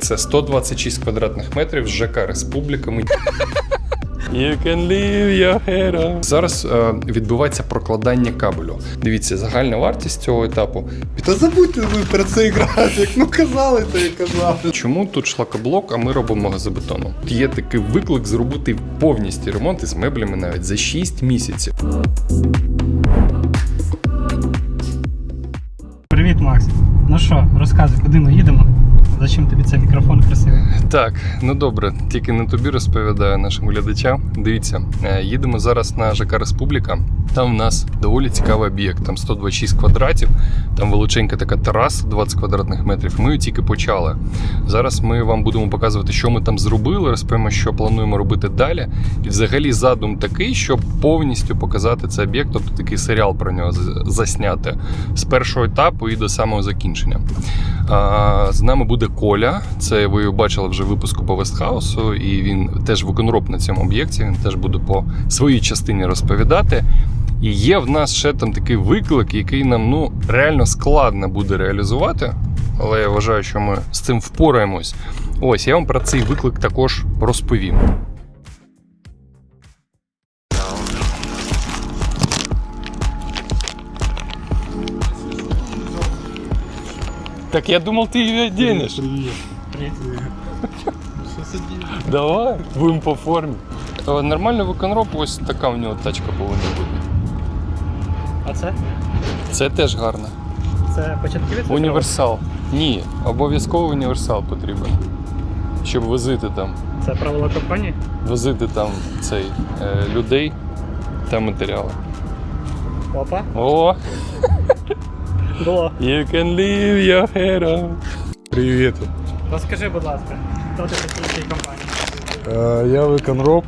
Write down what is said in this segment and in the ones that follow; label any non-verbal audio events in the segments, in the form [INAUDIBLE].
Це 126 квадратних метрів з ЖК Республіка. Ми- You can leave your hair on. Зараз е, відбувається прокладання кабелю. Дивіться, загальна вартість цього етапу. Та забудьте ви про цей графік. Ну казали, то і казали. Чому тут шлакоблок, а ми робимо газобетоном? Є такий виклик зробити повністю ремонт із меблями навіть за 6 місяців. Привіт, Макс. Ну що, розказуй, куди ми їдемо? Зачем тобі цей мікрофон красивий? Так, ну добре, тільки не тобі розповідаю нашим глядачам. Дивіться, е, їдемо зараз на ЖК Республіка. Там в нас доволі цікавий об'єкт. Там 126 квадратів, там величенька така тераса 20 квадратних метрів. Ми її тільки почали. Зараз ми вам будемо показувати, що ми там зробили, розповімо, що плануємо робити далі. І взагалі задум такий, щоб повністю показати цей об'єкт, тобто такий серіал про нього засняти з першого етапу і до самого закінчення. А, з нами буде Коля. Це ви бачили вже випуску по Вестхаусу, і він теж виконроб на цьому об'єкті. Він теж буде по своїй частині розповідати. І є в нас ще там такий виклик, який нам ну реально складно буде реалізувати. Але я вважаю, що ми з цим впораємось. Ось я вам про цей виклик також розповім. Так я думал, ты ее оденешь. Привіт. [LAUGHS] Давай, будемо по формі. Е, Нормальний виконроб, ось така у нього тачка повинна бути. А це? Це теж гарно. Це початківець? Універсал. Ні, обов'язково універсал потрібен. Щоб возити там, Це правила компанії? возити там цей е, людей та матеріали. Опа. О, [LAUGHS] Було. you can leave your hair on. Привіт. Розкажи, будь ласка, хто ти такий в цій компанії? Е, Я виконроб.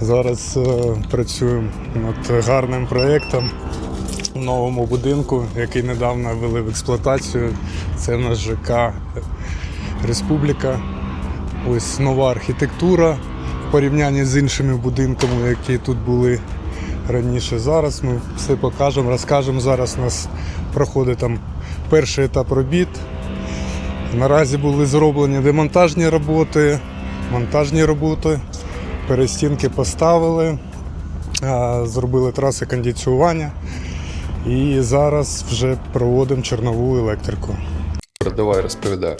Зараз е, працюємо над гарним проєктом в новому будинку, який недавно ввели в експлуатацію. Це в нас ЖК Республіка. Ось нова архітектура в порівнянні з іншими будинками, які тут були раніше. Зараз ми все покажемо, розкажемо. Зараз у нас проходить там перший етап робіт. Наразі були зроблені демонтажні роботи, монтажні роботи, перестінки поставили, зробили траси кондиціювання і зараз вже проводимо чорнову електрику. Давай розповідаю.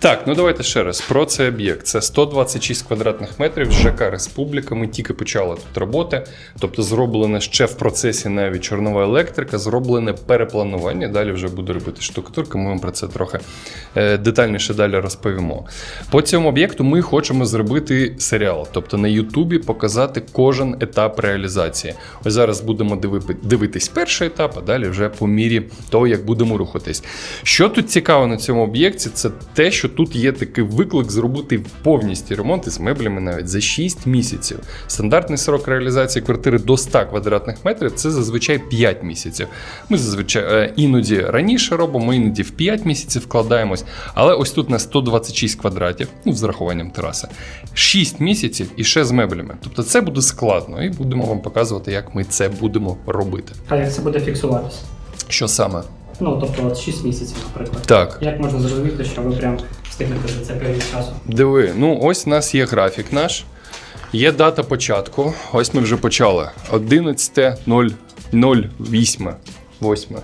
Так, ну давайте ще раз про цей об'єкт. Це 126 квадратних метрів з ЖК Республіка. Ми тільки почали тут роботи. Тобто зроблене ще в процесі навіть чорнова електрика, зроблене перепланування. Далі вже буде робити штукатурка. Ми вам про це трохи е, детальніше далі розповімо. По цьому об'єкту ми хочемо зробити серіал, тобто на Ютубі показати кожен етап реалізації. Ось зараз будемо диви- дивитись перший етап, а далі вже по мірі того, як будемо рухатись. Що тут цікаво на цьому об'єкті, це те, що тут є такий виклик зробити повністю ремонт із меблями навіть за 6 місяців. Стандартний срок реалізації квартири до 100 квадратних метрів це зазвичай 5 місяців. Ми зазвичай е, іноді раніше робимо, іноді в 5 місяців вкладаємось. Але ось тут на 126 квадратів, ну з зарахуванням тераси, 6 місяців і ще з меблями. Тобто це буде складно, і будемо вам показувати, як ми це будемо робити. А як це буде фіксуватися? Що саме? Ну, тобто от 6 місяців, наприклад. Так. Як можна зрозуміти, що ви прям встигнете за цей період часу? Диви, ну ось у нас є графік наш. Є дата початку. Ось ми вже почали. 11.08. 8.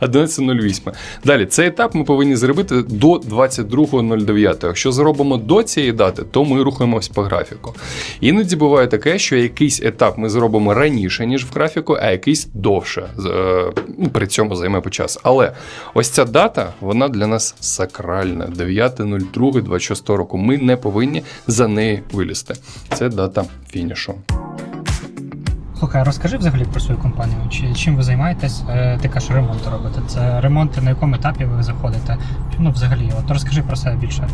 11.08. [LAUGHS] Далі, цей етап ми повинні зробити до 22.09. Якщо зробимо до цієї дати, то ми рухаємось по графіку. Іноді буває таке, що якийсь етап ми зробимо раніше, ніж в графіку, а якийсь довше. Е, ну, При цьому займе по час. Але ось ця дата, вона для нас сакральна. 9.02.26 року. Ми не повинні за неї вилізти. Це дата фінішу. Слухай, розкажи взагалі про свою компанію. Чи чим ви займаєтесь? Е, Ти кажеш, ремонт робите. Це ремонти на якому етапі ви заходите? Ну, взагалі, от розкажи про себе більше.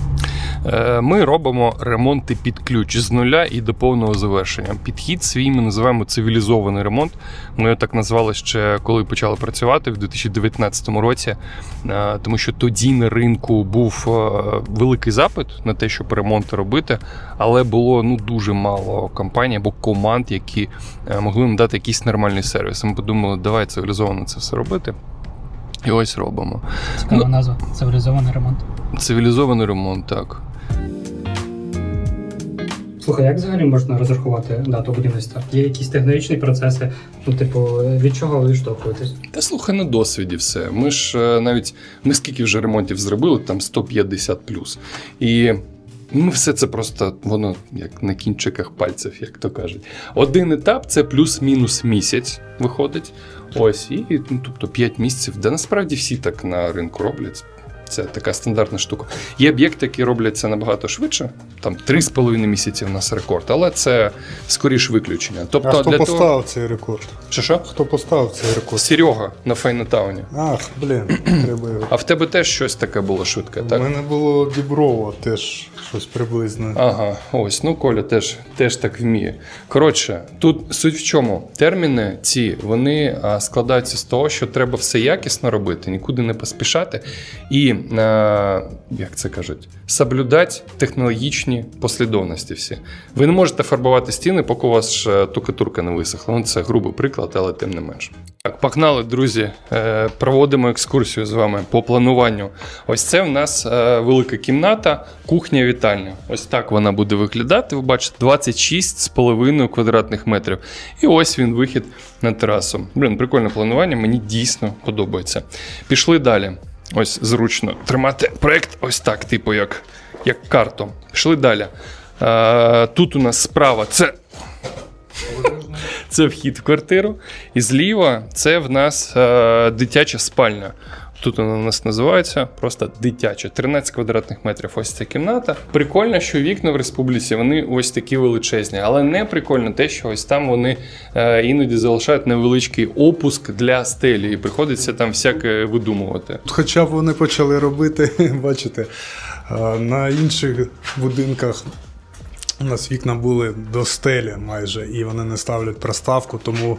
Е, Ми робимо ремонти під ключ з нуля і до повного завершення. Підхід свій ми називаємо цивілізований ремонт. Ми його так назвали ще коли почали працювати в 2019 році, е, тому що тоді на ринку був великий запит на те, щоб ремонти робити, але було ну дуже мало компаній або команд, які е, могли дати якийсь нормальний сервіс. Ми подумали, давай цивілізовано це все робити. І ось робимо. Цікава Ну- назва. Цивілізований ремонт. Цивілізований ремонт, так. Слухай, як взагалі можна розрахувати дату будівництва? Є якісь технологічні процеси? Ну, типу, від чого ви відштовхуєтесь? Та слухай, на досвіді все. Ми ж е, навіть ми скільки вже ремонтів зробили, там 150 плюс. І ми все це просто воно як на кінчиках пальців, як то кажуть. Один етап це плюс-мінус місяць виходить. Ось, і ну, тобто 5 місяців. де насправді всі так на ринку роблять. Це така стандартна штука. Є об'єкти, які роблять це набагато швидше. Там 3,5 місяці в нас рекорд, але це скоріш виключення. Тобто А хто для поставив того. цей рекорд? Що що? Хто поставив цей рекорд? Серега на Файнатауні. Ах, блін, [CLEARS THROAT] треба його. А в тебе теж щось таке було швидке, У мене було Діброво теж щось приблизно. Ага, ось, ну Коля теж, теж так вміє. Коротше, тут суть в чому? Терміни ці вони складаються з того, що треба все якісно робити, нікуди не поспішати і, як це кажуть, соблюдати технологічні послідовності всі. Ви не можете фарбувати стіни, поки у вас е, тукатурка не висохла. Ну, це грубий приклад, але тим не менш. Так, погнали, друзі. Е, Проводимо екскурсію з вами по плануванню. Ось це в нас е, велика кімната, кухня вітальня. Ось так вона буде виглядати. Ви бачите, 26,5 квадратних метрів. І ось він вихід на терасу. Блін, прикольне планування, мені дійсно подобається. Пішли далі. Ось зручно тримати проект ось так, типу, як, як карту. Пішли далі. Е, тут у нас справа це [LAUGHS] це вхід в квартиру. І зліва це в нас е, дитяча спальня. Тут вона у нас називається просто дитяча, 13 квадратних метрів. Ось ця кімната. Прикольно, що вікна в республіці вони ось такі величезні, але не прикольно те, що ось там вони е, іноді залишають невеличкий опуск для стелі, і приходиться там всяке видумувати. Хоча б вони почали робити, [LAUGHS] бачите, на інших будинках у нас вікна були до стелі майже, і вони не ставлять проставку, тому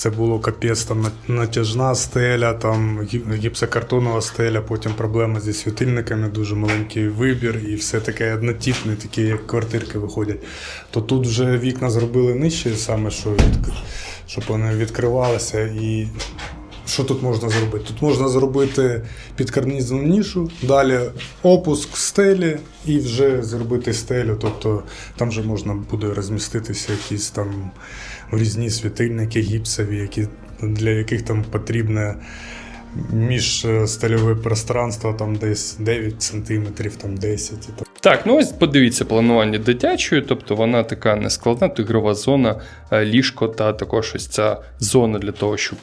це було капець, там натяжна стеля, там гіпсокартонова стеля, потім проблеми зі світильниками, дуже маленький вибір, і все таке однотіпне, такі як квартирки виходять. То тут вже вікна зробили нижче, саме що від, щоб вони відкривалися і що тут можна зробити? Тут можна зробити підкарнізну нішу, далі опуск стелі і вже зробити стелю. Тобто там вже можна буде розміститися якісь там різні світильники гіпсові, які, для яких там потрібне міжстальове пространство там десь 9 сантиметрів, там 10. І так. Так, ну ось подивіться планування дитячої, тобто вона така нескладна, то ігрова зона, е, ліжко та також ось ця зона для того, щоб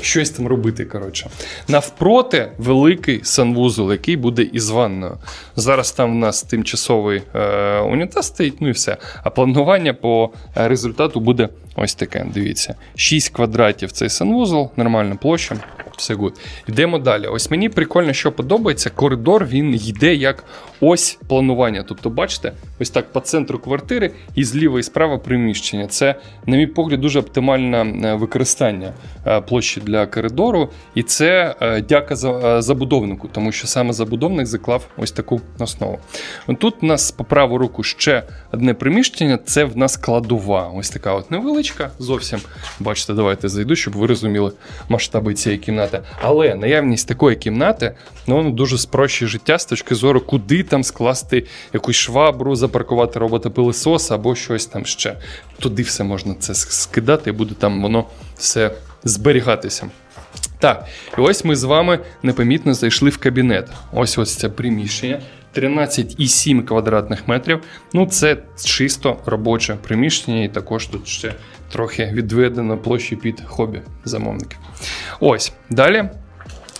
щось там робити. Коротше. Навпроти великий санвузол, який буде із ванною. Зараз там в нас тимчасовий е, унітаз стоїть, ну і все. А планування по е, результату буде ось таке. Дивіться: 6 квадратів цей санвузол, нормальна площа. Все гуд. Йдемо далі. Ось мені прикольно, що подобається. Коридор він йде як ось планування. Тобто, бачите, ось так по центру квартири і зліва і справа приміщення. Це, на мій погляд, дуже оптимальне е, використання е, площі для коридору. І це е, дяка за- е, забудовнику, тому що саме забудовник заклав ось таку основу. Тут у нас по праву руку ще одне приміщення. Це в нас кладова. Ось така от невеличка. Зовсім бачите, давайте зайду, щоб ви розуміли масштаби цієї кімнати. Але наявність такої кімнати ну, воно дуже спрощує життя з точки зору, куди там скласти якусь швабру, запаркувати робота-пилисос або щось там ще. Туди все можна це скидати, і буде там воно все зберігатися. Так, і ось ми з вами непомітно зайшли в кабінет. Ось ось це приміщення. 13,7 квадратних метрів. Ну, це чисто робоче приміщення, і також тут ще трохи відведено площі під хобі замовників. Ось далі.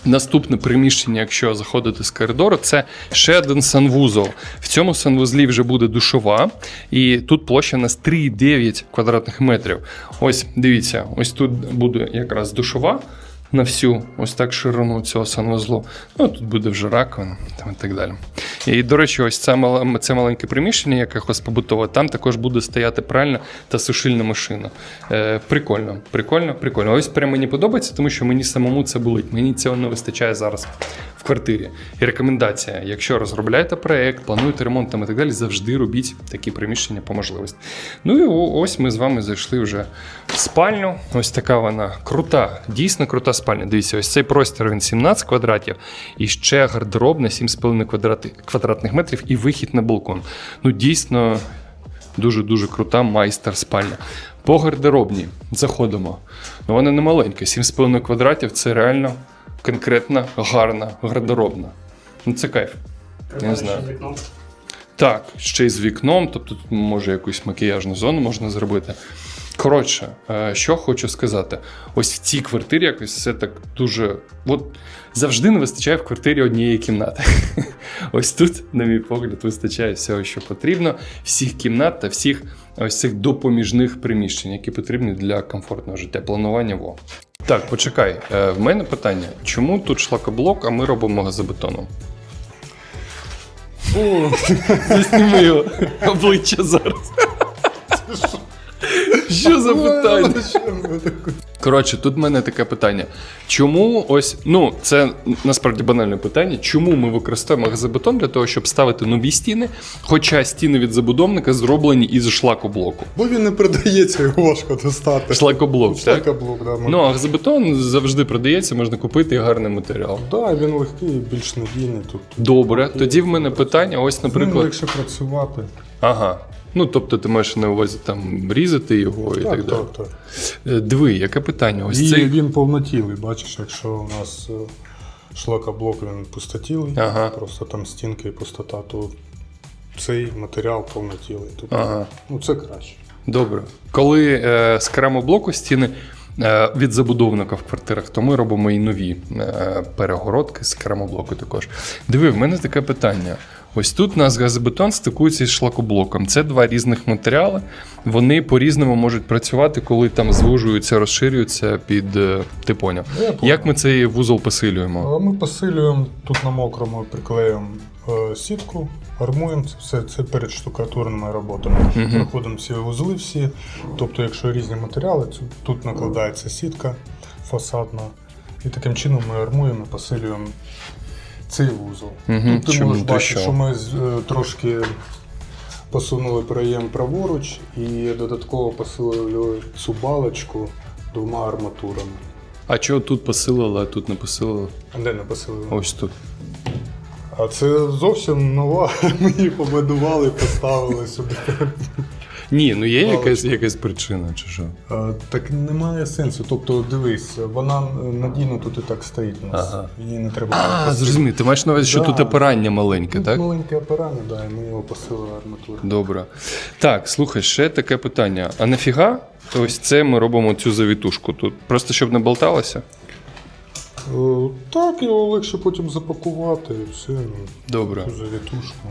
Наступне приміщення, якщо заходити з коридору, це ще один санвузол. В цьому санвузлі вже буде душова, і тут площа у нас 3,9 квадратних метрів. Ось дивіться, ось тут буде якраз душова на всю ось так ширину цього санвузлу. Ну тут буде вже раковина там і так далі. І, до речі, ось це, мал- це маленьке приміщення, якихось побутове, там також буде стояти пральна та сушильна машина. Е, прикольно, прикольно, прикольно. Ось прямо мені подобається, тому що мені самому це болить. Мені цього не вистачає зараз квартирі. І рекомендація: якщо розробляєте проект, плануєте ремонт там і так далі, завжди робіть такі приміщення по можливості. Ну і ось ми з вами зайшли вже в спальню. Ось така вона крута, дійсно крута спальня. Дивіться, ось цей простір він 17 квадратів, і ще гардероб на 7,5 квадрати, квадратних метрів і вихід на балкон. Ну, дійсно, дуже-дуже крута майстер спальня. По гардеробній заходимо. Ну, вона не маленька, 7,5 квадратів це реально конкретна гарна гардеробна. Ну, це кайф. Я не знаю. Так, ще й з вікном, тобто тут може якусь макіяжну зону можна зробити. Коротше, е, що хочу сказати, ось в цій квартирі якось все так дуже. От завжди не вистачає в квартирі однієї кімнати. [LAUGHS] Ось тут, на мій погляд, вистачає всього, що потрібно, всіх кімнат та всіх ось цих допоміжних приміщень, які потрібні для комфортного життя. Планування во. Так, почекай. е, В мене питання: чому тут шлакоблок, а ми робимо газобетоном? О, [LAUGHS] Засніми його обличчя зараз. Що за питання? Коротше, тут в мене таке питання. Чому ось, ну, це насправді банальне питання. Чому ми використовуємо газобетон для того, щоб ставити нові стіни, хоча стіни від забудовника зроблені із шлакоблоку? Бо він не продається, його важко достати. Шлакоблок, так? Шлакоблок, да. Ну, а газобетон завжди продається, можна купити і гарний матеріал. Да, він легкий, більш надійний. Тут Добре, тоді в мене питання: ось, з ним легше працювати. Ага. Ну, тобто, ти маєш на увазі там різати його і так, Так, далі. так, так. Е, Диви, яке питання? Ось І цей. він повнотілий, бачиш, якщо у нас е, шлакоблок він пустотілий, Ага. просто там стінки і пустота, то цей матеріал повнотілий. Тобто, Ага. ну це краще. Добре. Коли е, з керамоблоку стіни е, від забудовника в квартирах, то ми робимо і нові е, перегородки з керамоблоку також. Диви, в мене таке питання. Ось тут у нас газобетон стикується із шлакоблоком. Це два різних матеріали. Вони по-різному можуть працювати, коли там звужуються, розширюються під е, ти поняв. Як ми цей вузол посилюємо? Ми посилюємо тут на мокрому, приклеїмо е, сітку, армуємо це все це перед штукатурними роботами. Проходимо всі вузли всі. Тобто, якщо різні матеріали, тут накладається сітка фасадна. І таким чином ми армуємо і посилюємо цей вузол. Мгм, Тут ти можеш бачити, що ми е, трошки посунули проєм праворуч і додатково посилили цю балочку двома арматурами. А чого тут посилили, а тут не посилили? А де не посилили? Ось тут. А це зовсім нова. [LAUGHS] Ми її побудували, поставили сюди. Ні, ну є якась, якась причина, чи що? А, Так немає сенсу. Тобто, дивись, вона надійно тут і так стоїть у нас. Ага. Її не треба. А, зрозумів, ти маєш на увазі, що Да. тут опирання маленьке, Тут так? маленький апарат, да, і ми його посилили арматурою. Добре. Так, слухай, ще таке питання. А нафіга? Ось це ми робимо цю завітушку тут. Просто щоб не болталося? Е, Так, його легше потім запакувати і все. ну, Добре. Завітушку.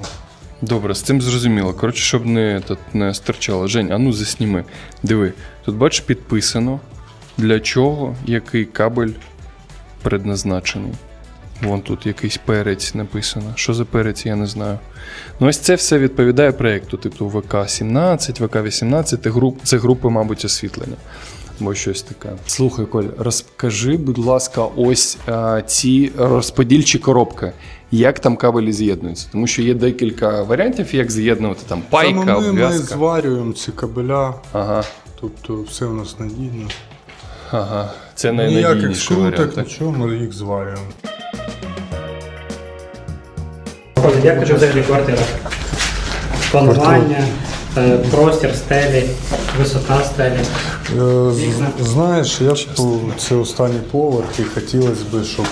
Добре, з цим зрозуміло. Коротше, щоб не, тут, не стирчало. Жень, а ну засніми. Диви, тут бачиш підписано, для чого який кабель предназначений. Вон тут якийсь перець написано. Що за перець, я не знаю. Ну, ось це все відповідає проєкту, типу ВК-17, ВК-18, це групи, мабуть, освітлення. Або щось таке. Слухай, Коль, розкажи, будь ласка, ось а, ці розподільчі коробки. Як там кабелі з'єднуються? Тому що є декілька варіантів, як з'єднувати там пайка, Саме ми, ми обв'язка. зварюємо ці кабеля, Ага, тобто все у нас надійно. ага. Це Ніяких найнадійніший варіант. скруток, Так? нічого, ми їх зварюємо. Як тобі взагалі квартира? Планування, е, простір стелі, висота стелі. Е. Знаєш, я б це останній поверх і хотілося б, щоб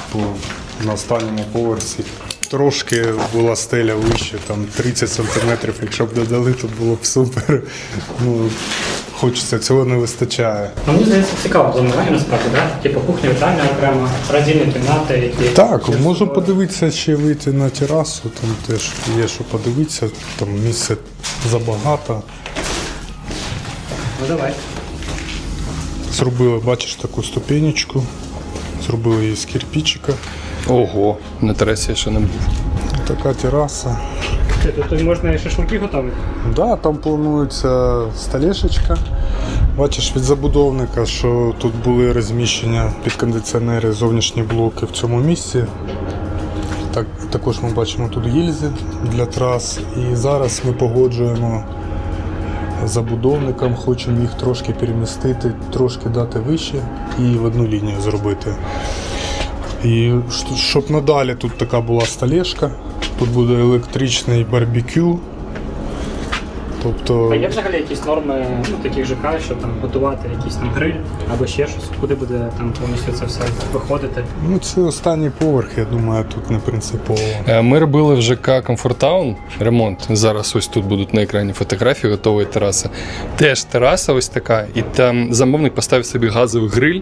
на останньому поверсі трошки була стеля вище, там 30 сантиметрів, якщо б додали, то було б супер. Ну, хочеться, цього не вистачає. Ну, мені здається, цікаво планування насправді, да? Типу кухня, вітальня окремо, роздільні кімнати, які. Так, Чи можу подивитися ще вийти на терасу, там теж є що подивитися, там місце забагато. Ну давай. Зробили, бачиш, таку ступенечку, зробили її з кирпичика. Ого, на терасі я ще не був. Така тераса. Тут можна і шашлики готувати. Да, там планується столешечка. Бачиш від забудовника, що тут були розміщення під кондиціонери зовнішні блоки в цьому місці. Так, також ми бачимо тут гільзи для трас. І зараз ми погоджуємо забудовникам, хочемо їх трошки перемістити, трошки дати вище і в одну лінію зробити. І щоб надалі тут така була столешка, тут буде електричний барбекю. Тобто А є взагалі якісь норми ну, таких ЖК, щоб там готувати якийсь там гриль або ще щось, куди буде там повністю це все виходити? ну, це останній поверх, я думаю, тут не принципово. Е, Ми робили в ЖК Комфортаун ремонт. Зараз ось тут будуть на екрані фотографії готової тераси. Теж тераса ось така, і там замовник поставив собі газовий гриль,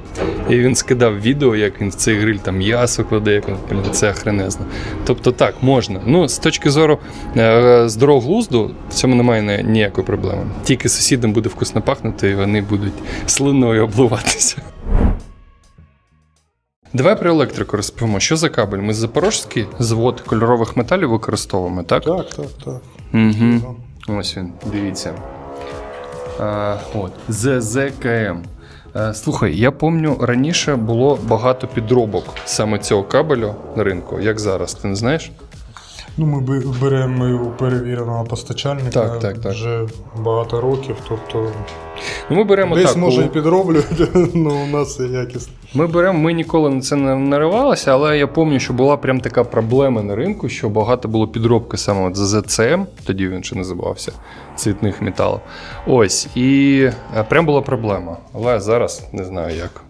і він скидав відео, як він в цей гриль там м'ясо кладе, як він блін, це охренезно. Тобто так, можна. Ну, з точки зору е, здорового глузду, в цьому немає ніякої проблеми. Тільки сусідам буде вкусно пахнути, і вони будуть слиною обливатися. Давай про електрику розповімо. Що за кабель? Ми запорожський завод кольорових металів використовуємо, так? Так, так, так. Угу. Ось він, дивіться. А, от, ЗЗКМ. Слухай, я пам'ятаю, раніше було багато підробок саме цього кабелю на ринку. Як зараз, ти не знаєш? Ну, ми беремо його перевіреного постачальника Так, так, так. вже багато років, тобто Ну, ми беремо десь так. може у- і підроблюють, але [LAUGHS] у нас це якісно. Ми беремо, ми ніколи на це не наривалися, але я пам'ятаю, що була прям така проблема на ринку, що багато було підробки саме от за ЗЦМ, тоді він ще називався цвітних металів. Ось, і е, прям була проблема. Але зараз не знаю як.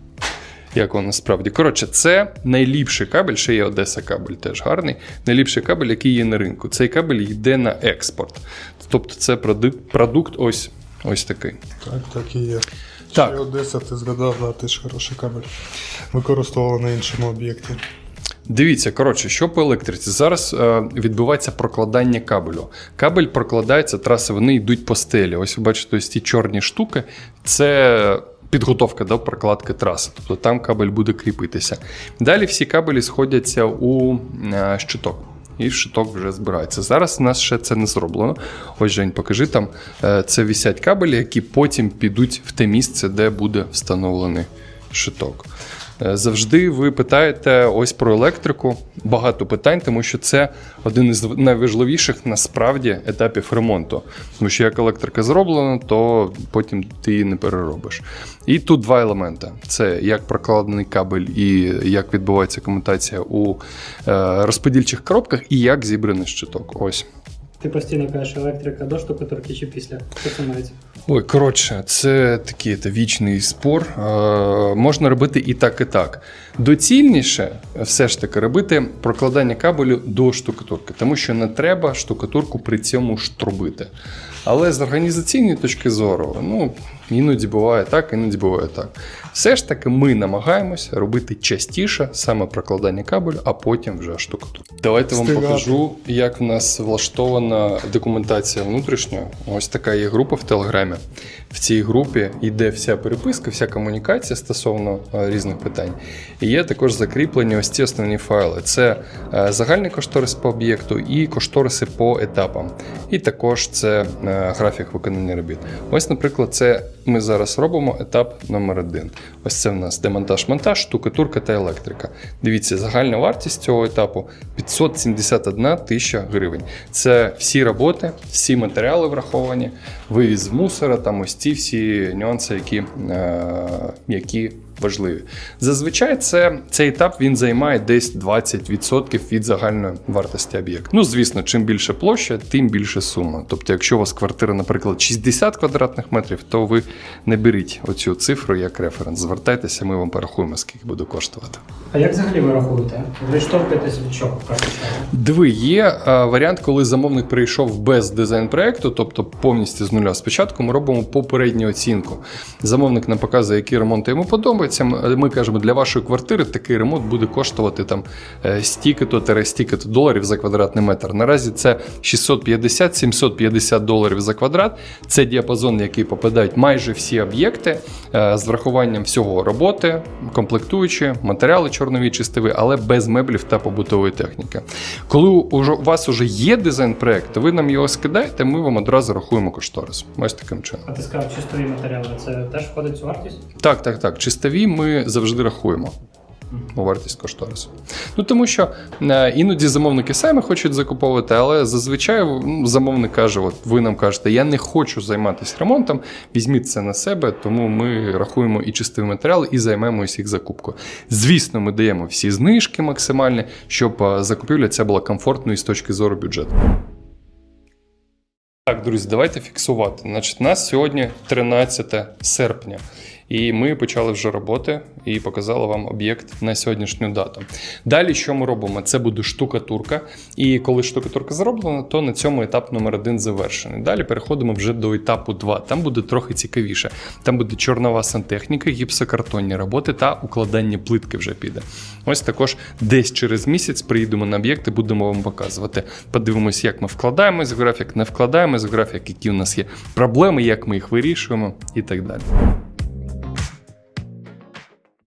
Як воно насправді. Коротше, це найліпший кабель, ще є Одеса кабель, теж гарний. Найліпший кабель, який є на ринку. Цей кабель йде на експорт. Тобто це продукт, ось, ось такий. Так, так і є. Так. Ще Одеса, ти згадав, да, теж хороший кабель. Використовували на іншому об'єкті. Дивіться, коротше, що по електриці? Зараз е, відбувається прокладання кабелю. Кабель прокладається, траси вони йдуть по стелі. Ось ви бачите, ось ці чорні штуки це підготовка до прокладки траси. Тобто там кабель буде кріпитися. Далі всі кабелі сходяться у е, щиток. І щиток вже збирається. Зараз у нас ще це не зроблено. Ось Жень, покажи там. Е, Це вісять кабелі, які потім підуть в те місце, де буде встановлений щиток. Е, Завжди ви питаєте ось про електрику. Багато питань, тому що це один із найважливіших насправді етапів ремонту. Тому що як електрика зроблена, то потім ти її не переробиш. І тут два елементи: це як прокладений кабель і як відбувається комутація у е, розподільчих коробках, і як зібраний щиток. Ось. Ти постійно кажеш електрика до штукатурки чи після? Що це мається? Ой, коротше, це такий це вічний спор. Е, можна робити і так, і так. Доцільніше все ж таки робити прокладання кабелю до штукатурки, тому що не треба штукатурку при цьому штробити. Але з організаційної точки зору, ну іноді буває так, іноді буває так. Все ж таки, ми намагаємося робити частіше саме прокладання кабелю, а потім вже штукатурку. Давайте вам покажу, як в нас влаштована документація внутрішня. Ось така є група в Телеграмі. В цій групі йде вся переписка, вся комунікація стосовно е, різних питань. І є також закріплені ось ці основні файли. Це е, загальний кошторис по об'єкту і кошториси по етапам. І також це е, графік виконання робіт. Ось, наприклад, це ми зараз робимо етап номер один. Ось це в нас демонтаж-монтаж, штукатурка та електрика. Дивіться, загальна вартість цього етапу 571 тисяча гривень. Це всі роботи, всі матеріали враховані, вивіз мусора, там ось ці всі нюанси, які, е, які важливі. Зазвичай це, цей етап він займає десь 20% від загальної вартості об'єкту. Ну, звісно, чим більше площа, тим більше сума. Тобто, якщо у вас квартира, наприклад, 60 квадратних метрів, то ви не беріть оцю цифру як референс. Звертайтеся, ми вам порахуємо, скільки буде коштувати. А як взагалі ви рахуєте? Ви штовхуєтесь від чого? Диви, є е, варіант, коли замовник прийшов без дизайн проекту, тобто повністю з нуля. Спочатку ми робимо попередню оцінку. Замовник нам показує, які ремонти йому подобаються. Ми ми кажемо, для вашої квартири такий ремонт буде коштувати там е, стільки-то стільки-то доларів за квадратний метр. Наразі це 650-750 доларів за квадрат. Це діапазон, який попадають майже всі об'єкти е, з врахуванням всього роботи, комплектуючі, матеріали чорнові чистові, але без меблів та побутової техніки. Коли у вас вже є дизайн-проект, то ви нам його скидаєте, ми вам одразу рахуємо кошторис. Ось таким чином. А ти сказав, чистові матеріали, це теж входить в цю вартість? Так, так, так. Чистові ми завжди рахуємо. у вартість кошторису. Ну тому що е, іноді замовники самі хочуть закуповувати, але зазвичай замовник каже: от ви нам кажете, я не хочу займатися ремонтом, візьміть це на себе, тому ми рахуємо і чистий матеріал, і займемося їх закупкою. Звісно, ми даємо всі знижки максимальні, щоб е, закупівля ця була комфортною з точки зору бюджету. Так, друзі, давайте фіксувати. Значить, у нас сьогодні 13 серпня, і ми почали вже роботи і показали вам об'єкт на сьогоднішню дату. Далі, що ми робимо? Це буде штукатурка. І коли штукатурка зроблена, то на цьому етап номер один завершений. Далі переходимо вже до етапу 2. Там буде трохи цікавіше. Там буде чорнова сантехніка, гіпсокартонні роботи та укладання плитки вже піде. Ось також десь через місяць приїдемо на об'єкт і будемо вам показувати. Подивимось, як ми вкладаємось в графік, не вкладаємось в графік, які у нас є проблеми, як ми їх вирішуємо і так далі.